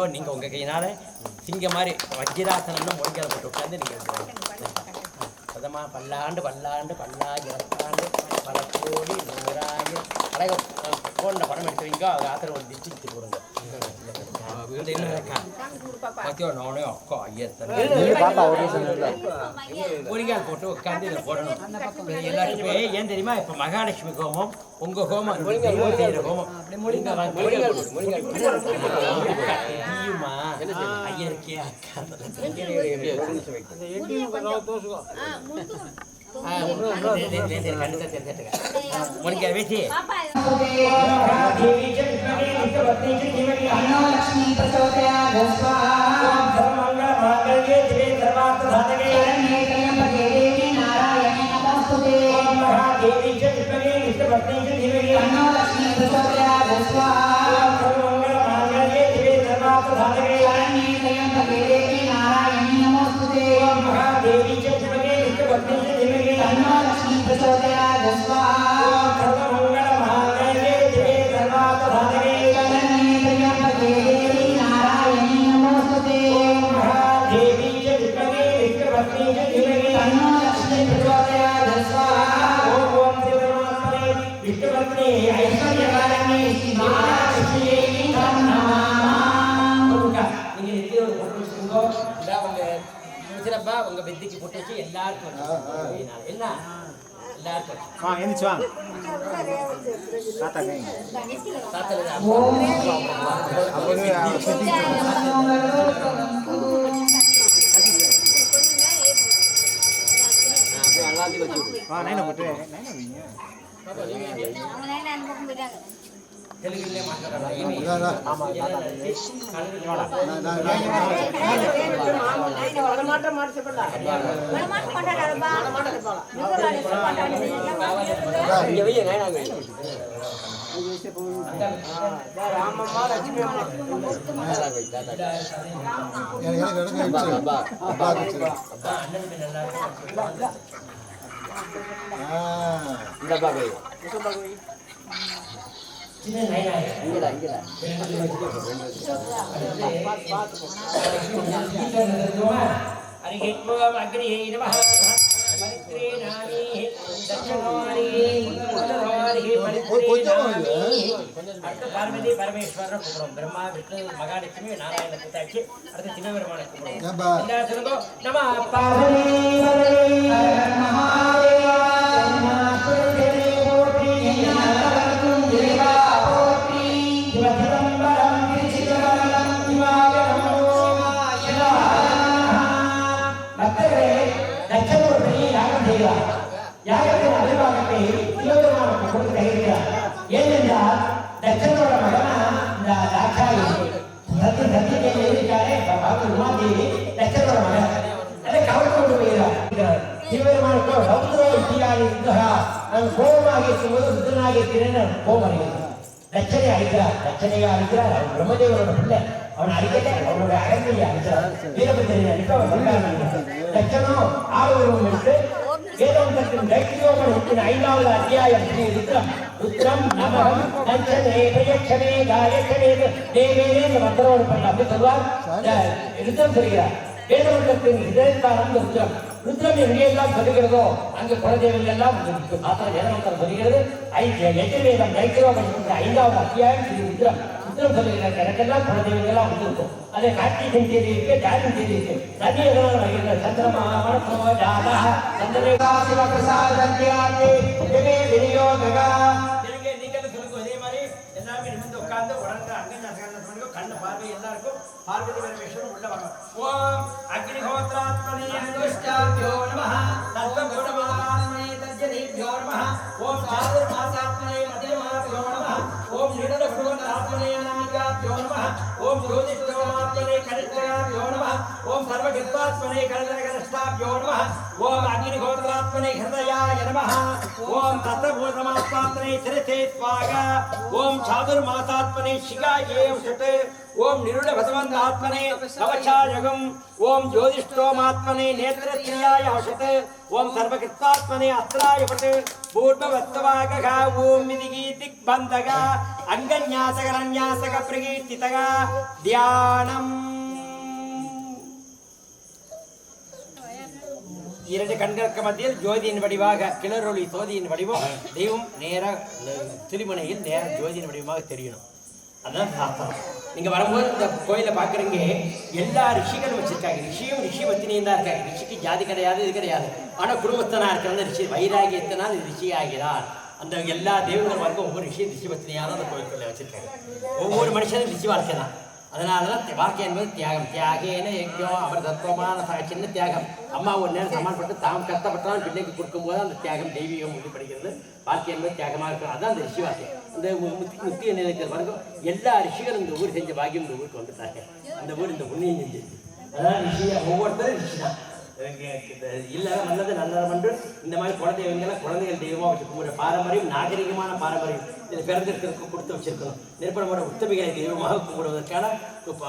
So நீங்கள் உங்கள் கையினால் சிங்க மாதிரி வஜ்ராசனம்னு முடிக்கிற போட்டு உட்காந்து நீங்கள் இருக்கிறீங்க. சதமா பல்லாண்டு பல்லாண்டு பல்லாயிரத்தாண்டு பல கோடி நூறாயிரம். அழகாக ஃபோனில் படம் எடுத்து வைங்க ஆத்திரம் ஒரு திச்சு திச்சு போடுங்க நானே அக்கா போட்டு உட்காந்து போடணும் எல்லாருக்குமே ஏன் தெரியுமா இப்போ மகாலட்சுமி ஹோமம் உங்க ஹோமம் ஹோமம் நீங்க அக்கா लक्ष्मी प्रचोदयाद नारायणे नमस्तुते देवी च विष्णवे विष्णुपत्नी लक्ष्मी प्रचोदयाद स्वाहा सर्वमङ्गलमाङ्गल्ये शिवे नारायणी नमोऽस्तु ते महादेवी च कन्नालक्ष्मी प्रचोदयाद स्वाहा சிறப்பா உங்க வித்திக்கு பொட்டு வச்சு எல்லாருக்கும். என்ன? நைனா போட்டு. நைனா வைங்க. தெலுங்குலயே மாట్లాடலாம். இனி. ஆமா, சின்ன நாயனா இங்கடா இங்கடா ஹரிஹித்வோம் அக்னிஹே பரித்ரே நாமி தட்சணோரி உத்தரோரி பரித்ரே நாமி அடுத்து பார்வதி கூப்பிடும் பிரம்மா விஷ்ணு மகாலட்சுமி நாராயண கூட்டாட்சி அடுத்து சின்ன கூப்பிடும் நம பார்வதி பாபு உமாதேவி அதை கவலை கொண்டு போகிறார் சிவபெருமானுக்கு ரௌத்ரோ இத்தியாதி இருந்தா நான் கோபமாக இருக்கும்போது ருத்ரனாக இருக்கிறேன் கோபம் அறிகிறார் அழிக்கிறார் அழிக்கிறார். அவன் பிரம்மதேவனோட பிள்ளை. அவன் அழிக்கல அவனோட அகந்தையை வீரபத்திரனை அழிக்க அவன் வேதாந்தத்தின் ஐந்தாவது அத்தியாயம். ஸ்ரீ ருத்ரம் ருத்ரம் நமகம் பிரயட்சனே காயக்கனே தேவேனே இந்த மந்திரோடு பண்ண அப்படி சொல்வார் ருத்ரம் சொல்கிறார் வேதாந்தத்தின் இதயத்தாரம் ருத்ரம் ருத்ரம் எங்கெல்லாம் சொல்லுகிறதோ அங்கு குலதெய்வங்கள் எல்லாம் இருக்கும். மாத்திரம் சொல்லுகிறது எஜுர்வேதம் தைத்தியோகம் ஐந்தாவது அத்தியாயம் ஸ்ரீ ருத்ரம் ருத்ரம் சொல்லுகிற எனக்கெல்லாம் குலதெய்வங்கள் வந்திருக்கும் கார்த்திகை தேதி இருக்கு தேதி இருக்கு எதனால் வருகிற சந்திரே பார்வதி பரமேஸ்வரன் உள்ள வாங்க ஓம் அக்னிஹோத்ராத்மனே நமः தத்வகுணமாத்மனே ఓం సర్వకృత్వాత్మనే కరదరగరష్టాభ్యో నమ. ఓం అగ్నిహోత్రాత్మనే హృదయాయ నమ. ఓం తత్రభూతమాత్మాత్మనే శిరసే స్వాగ ఓం చాతుర్మాసాత్మనే శిఖాయే షట్ ఓం నిరుడ భగవంతాత్మనే నవచాయుగం ఓం జ్యోతిష్ఠోమాత్మనే నేత్రత్రియాయ హషత్ ఓం సర్వకృత్వాత్మనే అస్త్రాయ పట్. పూర్వవత్తవాగ. ఓం మిదిగి దిగ్బంధగా అంగన్యాసక న్యాసక ధ్యానం. இரண்டு கண்களுக்கு மத்தியில் ஜோதியின் வடிவாக கிளரொளி சோதியின் வடிவம் தெய்வம் நேர திருமனையில் நேர ஜோதியின் வடிவமாக தெரியணும் அதான் சாஸ்திரம். நீங்க வரும்போது இந்த கோயிலை பார்க்குறீங்க எல்லா ரிஷிகளும் வச்சிருக்காங்க. ரிஷியும் ரிஷி பத்தினியும் தான் இருக்காங்க. ரிஷிக்கு ஜாதி கிடையாது இது கிடையாது. ஆனா குடும்பஸ்தனா இருக்கிறது ரிஷி வைராகியத்தினால் ரிஷி ஆகிறார் அந்த எல்லா தெய்வங்களும் வரைக்கும் ஒவ்வொரு ரிஷி ரிஷி பத்தினியாக அந்த கோயிலுக்குள்ள வச்சிருக்காங்க. ஒவ்வொரு மனுஷனும் ரிஷி வாழ்க்கை தான். அதனால தான் வாழ்க்கை என்பது தியாகம். தியாகேன எங்கேயோ அவர் தத்துவமான சின்ன தியாகம். அம்மா ஒரு நேரம் சமாளிப்பட்டு தாம் கஷ்டப்பட்டாலும் பிள்ளைக்கு கொடுக்கும்போது அந்த தியாகம் தெய்வீகம் உறுதிப்படுகிறது. வாழ்க்கை என்பது தியாகமாக இருக்கும் அதுதான் அந்த ரிஷி வாழ்க்கை இந்த மு- முத்திய நிலைக்கிற வரைக்கும் எல்லா ரிஷிகளும் இந்த ஊர் செஞ்ச பாக்கியம் இந்த ஊருக்கு வந்துட்டாங்க. அந்த ஊர் இந்த புண்ணியம் செஞ்சு அதான் ரிஷியை ஒவ்வொருத்தரும் ரிஷி தான் இல்லறம் நல்லது நல்லறம் என்று இந்த மாதிரி குழந்தைங்களாம் குழந்தைகள் தெய்வமாக வச்சு பாரம்பரியம் நாகரிகமான பாரம்பரியம். இதில் பிறந்திருக்கிறதுக்கு கொடுத்து வச்சிருக்கணும் நிரப்பணமான உத்தமிகளை தெய்வமாக கும்பிடுவதற்கான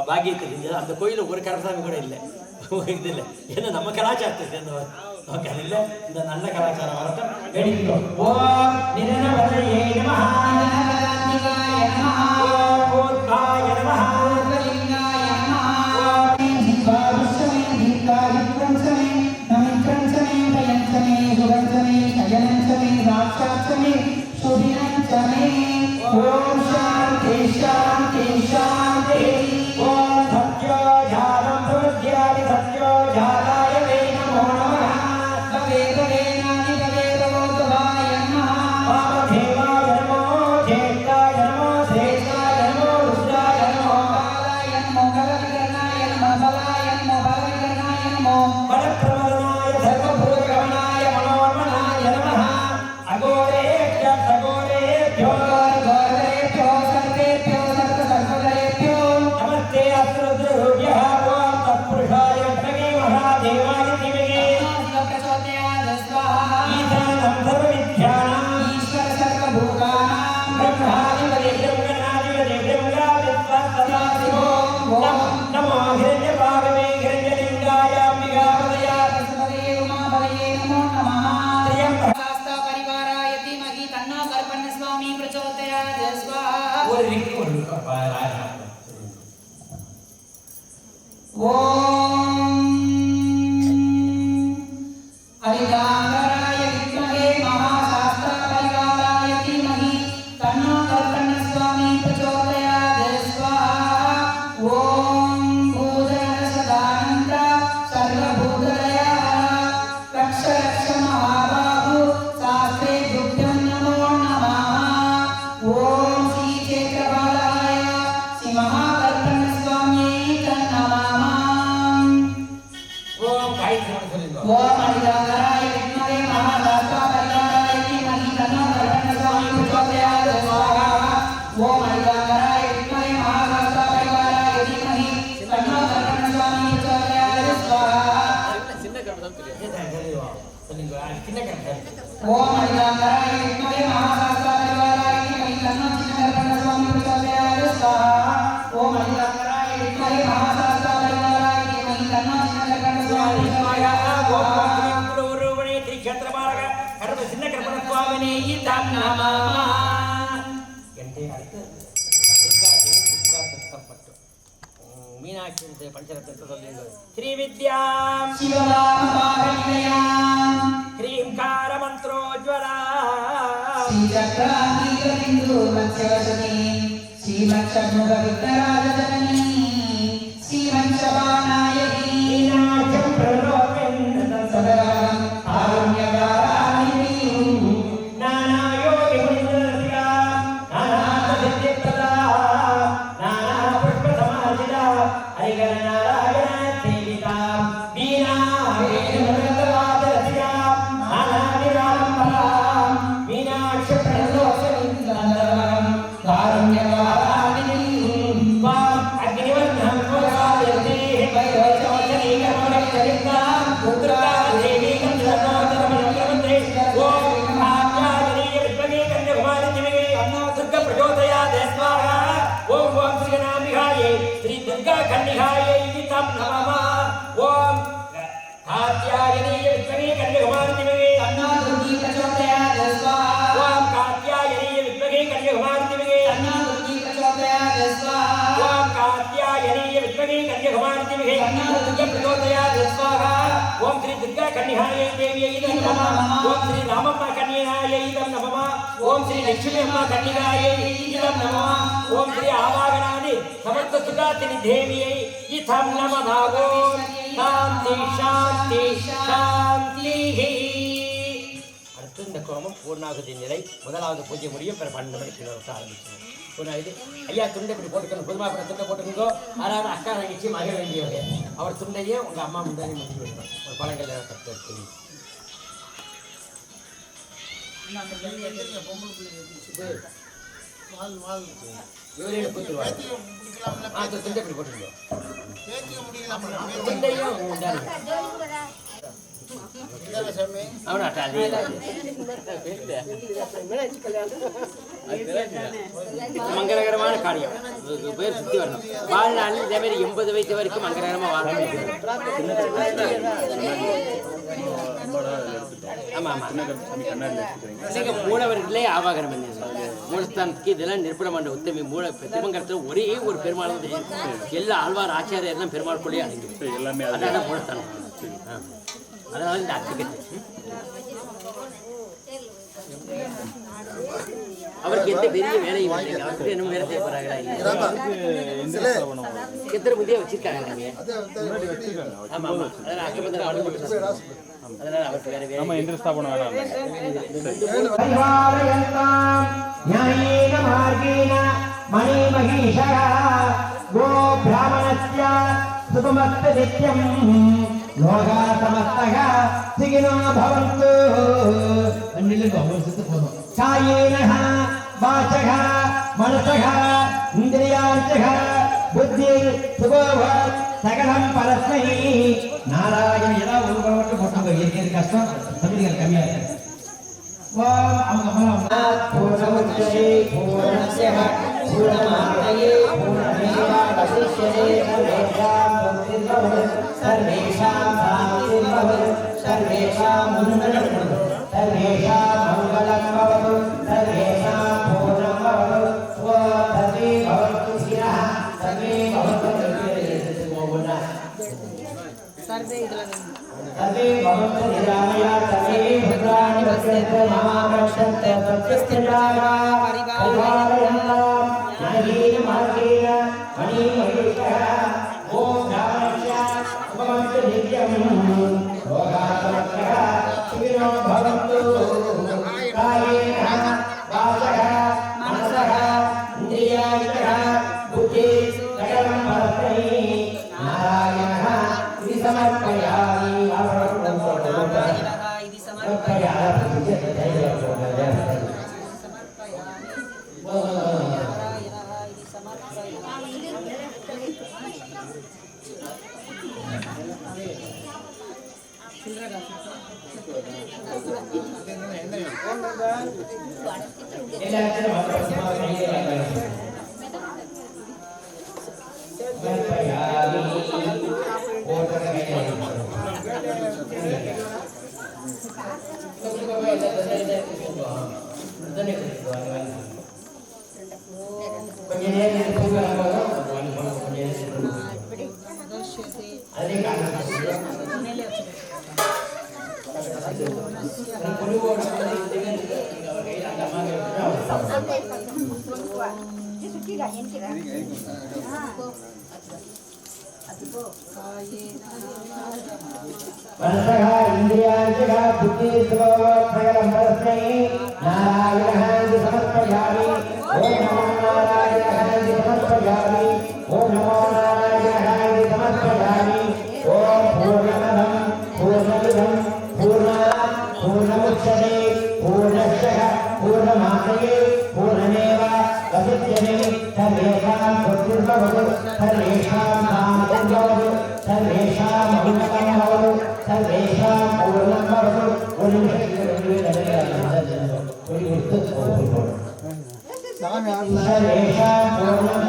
பாக்கியத்தை செஞ்சது அந்த கோயிலில் ஒரு கரசாமி கூட இல்லை. இது இல்லை. ஏன்னா நம்ம கலாச்சாரத்தை சேர்ந்தவர். ஓகே அது இல்லை. இந்த நல்ல கலாச்சாரம் வரட்டும். வேண்டிக்கிறோம் ஓம் சாந்தி சாந்தி ஓம் ஐயாங்கராய வித்மகே மகாசாஸ்தாதிவாராய மகிந்தன்ன சின்னகரப்பண்ண சுவாமி பிரசாதையாய ஸ்வாஹா ஓம் ஐயாங்கராய வித்மகே மீனாட்சி பஞ்சரத்திற்கு சொல்லியிருக்கிறது ஸ்ரீவித்யா சிவராம் ஹ்ரீம் ఉజ్వల శ్రీచక్రాంతికరిందు మత్స్యవసని శ్రీమత్సముఖ విత్తరాజనని శ్రీవంశవానాయకి నాథం ప్రణోద ఓం శ్రీ దుర్గా కన్యాయ దేవి ఇదం నమ ఓం శ్రీ రామమ్మ కన్యాయ ఇదం నమ ఓం శ్రీ లక్ష్మీ అమ్మ కన్యాయ ఇదం నమ ఓం శ్రీ ఆవాగణాది సమర్థ సుఖాతి దేవి ఇథం నమ భాగో சாந்தி சாந்தி சாந்தி. அடுத்து இந்த கோமம் பூர்ணாகுதி நிலை. முதலாவது பூஜை முடியும். பிற பன்னெண்டு மணிக்கு ஆரம்பிச்சிடும். பூர்ணாகுதி. ஐயா துண்டை இப்படி போட்டுக்கணும். புதுமா இப்படி துண்டை போட்டுக்கோ அதாவது அக்கா தங்கச்சி மக வேண்டியவங்க. அவர் துண்டையே உங்க அம்மா முன்னாடி முடிச்சு விடணும் ஒரு பழங்கள் தட்டு எடுத்து இவரே கொடுத்துருவாங்க அந்த திண்டை இப்படி போட்டுருங்க திண்டையும் அவனாட்டா மங்களகரமான காரியம். பேர் சுத்தி வரணும். வாழ்நாளில் இதே மாதிரி எண்பது வயசு வரைக்கும் மங்களகரமா வாழ ஆமா ஆமா. இன்னைக்கு மூலவர்களே பண்ணிருக்காங்க மூலஸ்தானத்துக்கு இதெல்லாம் நிர்பணம் பண்ண உத்தமி மூல திருமங்கலத்தில் ஒரே ஒரு பெருமாள் தான் எல்லா ஆழ்வார் ஆச்சாரியர்லாம் பெருமாளுக்குள்ளேயே அடங்கி எல்லாமே அதான் மூலஸ்தானம். அதனால இந்த அவருக்கு எந்த பெரிய வேலையும் இல்லைங்க அவருக்கு என்ன வேலை செய்ய போறாங்களா இல்லையா எத்தனை முந்தைய வச்சிருக்காங்க நீங்க ஆமா ஆமா அதனால அக்கபத்திரம் அனுமதி அதனால அவருக்கு வேற வேலை எந்திர ஸ்தாபனம் வேணாம் परिपालयन्ताम् न्यायेन मार्गेण मणिमहीषः गो ब्राह्मणस्य सुखमस्तु नित्यम् लोकाः समस्तः सुखिनो भवन्तु कायेनः वाचः मनसः इन्द्रियार्चः बुद्धिः सुखोभवत् சகலம் பரஸ்மை நாராயண ஏதாவது ஒரு படம் மட்டும் போட்டாங்க இருக்கிறது கஷ்டம் தமிழ்கள் கம்மியா இருக்கு ஓம் அம்மகம் பூர்ணமுச்சே பூர்ணஸ்ய பூர்ணமாப்தயே பூர்ணமேவாவசிஷ்யதே சர்வேஷாம் முக்திர்பவது சர்வேஷாம் சாந்திர்பவது சர்வேஷாம் முன்னடம் சர்வேஷாம் सर्वे भवन्तु निरामया सर्वे भद्राणि पश्यन्तु मा रक्षन्तु प्रत्यस्थिराः परिपालयन्ताम् न्यायेन मार्गेण मणिमहेशः ॐ रामस्य उपमन्तु नित्यम् लोकासमस्तः सुखिनो भवन्तु ಎಲ್ಲ మనస ఇంద్రియాంశ బుద్ధి స్వభావస్మై నారాయణ సమర్పయామి. ఓం నమో నారాయణ సమర్పయామి. ఓం నమో నారాయణ సమర్పయామి. पूर्णमुच्यते पूर्णस्य पूर्णमासये पूर्णमेव वसिष्यते सर्वेषां बुद्धिर्भवतु सर्वेषां नामभवतु सर्वेषां मङ्गलं भवतु सर्वेषां पूर्णं भवतु सर्वेषां पूर्णं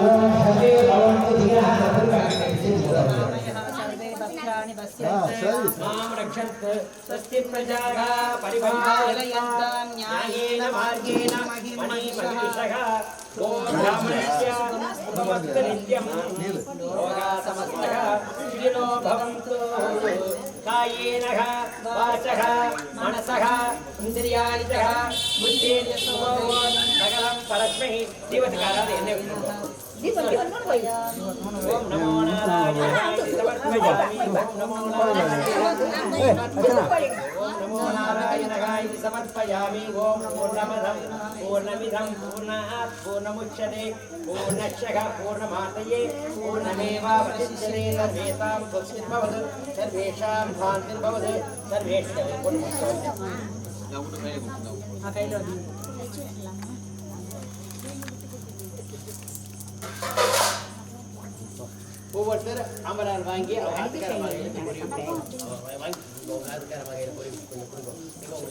भवन्तु धीरः मां रक्षन्तु स्वस्ति प्रजाः परिपालयन्तां न्यायेन मार्गेण मणिमहिषः ॐ ब्राह्मणस्य भवन्तु नित्यं लोकाः समस्तः सुखिनो भवन्तु कायेन वाचः मनसः इन्द्रियाणि च बुद्धेन सकलं परस्मै दिवसकालात् एन्ने ओम नमो नारायणाय समर्पयामि ॐ पूर्णमदं पूर्णमिदं पूर्णात् पूर्णमुच्यते ஒவ்வொருத்தர் அமரார் வாங்கி அவங்க வாங்கி கொஞ்சம்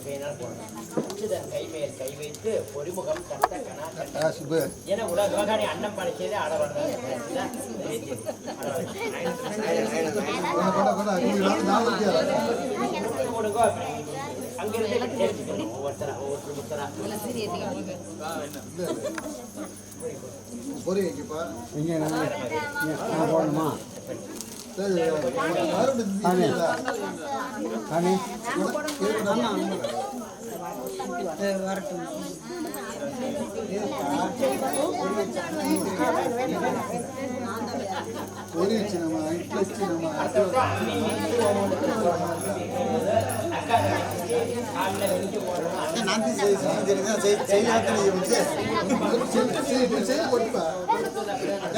கையினால் போடணும். உச்சிதன் கை வைத்து பொறிமுகம் கட்ட கணா கட்ட ஏன்னா உலக விவகாரி அன்னம் படைச்சதே ஆடவர்கள் கொடுங்க அங்கிருந்து தெரிஞ்சுக்கணும் ஒவ்வொருத்தரா ஒவ்வொருத்தரா பொறி வைக்கப்பா. இங்கே நான் போடணுமா? சாமி பொறி வச்சுனமா இட்லி வச்சுனமா அக்கா காலில்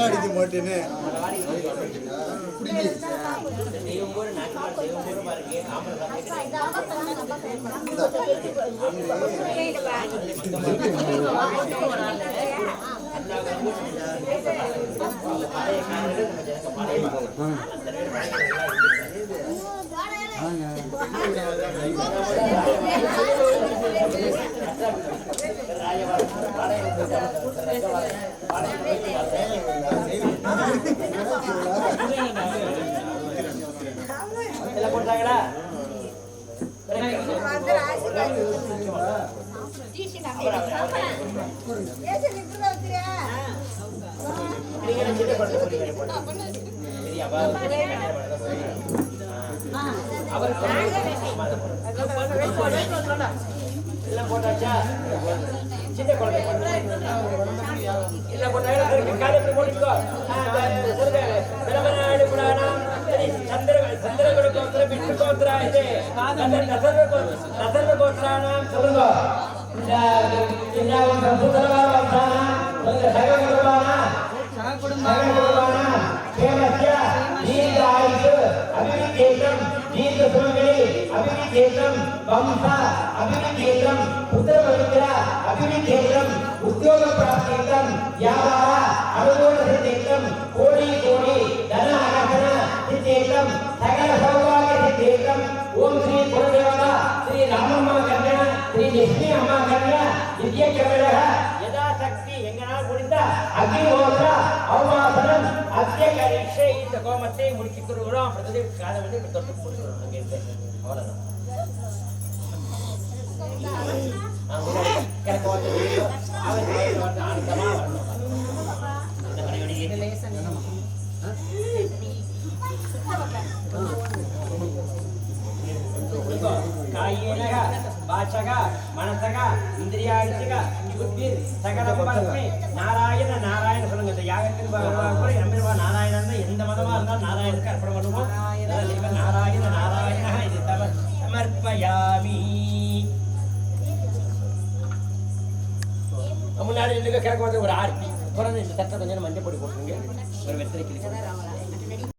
அடிக்க மாட்டேன்னு பிடிக்கி தெய்வம் ஒரு நாட்டுமார் தெய்வம் ஒரு பாருங்க ஆம்பளை எல்லாம் போட்டாங்களா நீங்க சின்ன குழந்தை போறீங்க சரியா வா அவர் எல்லாம் போட்டாச்சா சின்ன குழந்தை எல்லாம் போட்டாங்களா காலத்தில் போட்டுக்கோ பிரமநாடு புராணம் சந்திர சந்திர கோத்திர விஷ்ணு கோத்திரா இது நசர்வ கோத்திரானாம் சொல்லுங்க இந்த இந்த அபிநிகேதம் சககுருவானா சுரங்களில் அபிநிகேதம் தீர்க்க ஆயுஷ் அபிவிதேசம் தீர்க்க சுமங்கலி வம்ச அபிவிதேசம் புத்திரபவித்ர அபிவிதேசம் உத்தியோக பிராப்தியம் வியாபார அனுகூல சித்தேசம் கோடி கோடி தன அகசன சித்தேசம் சகல சௌபாகிய சித்தேசம். ஓம் ஸ்ரீ குலதேவதா ஸ்ரீ ராமம்மா கண்ண ஸ்ரீ லட்சுமி அம்மா கண்ண வித்ய கவிழக யதா சக்தி எங்களால் முடிந்த அக்னிஹோத்திர அவமாசனம் அத்திய கரீட்சை இந்த கோமத்தை முடிச்சு கொடுக்குறோம் அப்படி காதை வந்து இப்படி தொட்டு கொடுக்குறோம் அங்கிருந்து அவ்வளவுதான். ஆ, வாச்சக மனசக சகல பரஸ்மை நாராயண நாராயண சொல்லுங்க. இந்த யாகத்தின் எம்பெருமா நாராயணன் தான் எந்த மதமா இருந்தாலும் நாராயணனுக்கு அர்ப்பணம் பண்ணுவோம். நாராயண. நாராயண இது தம சமர்ப்பயாமி. முன்னாடி கிழக்கு வந்து ஒரு ஆர்த்தி. பிறந்து இந்த சட்டை கொஞ்சம் மஞ்சள் பொடி போட்டுருங்க. ஒரு வெத்தலை கிளி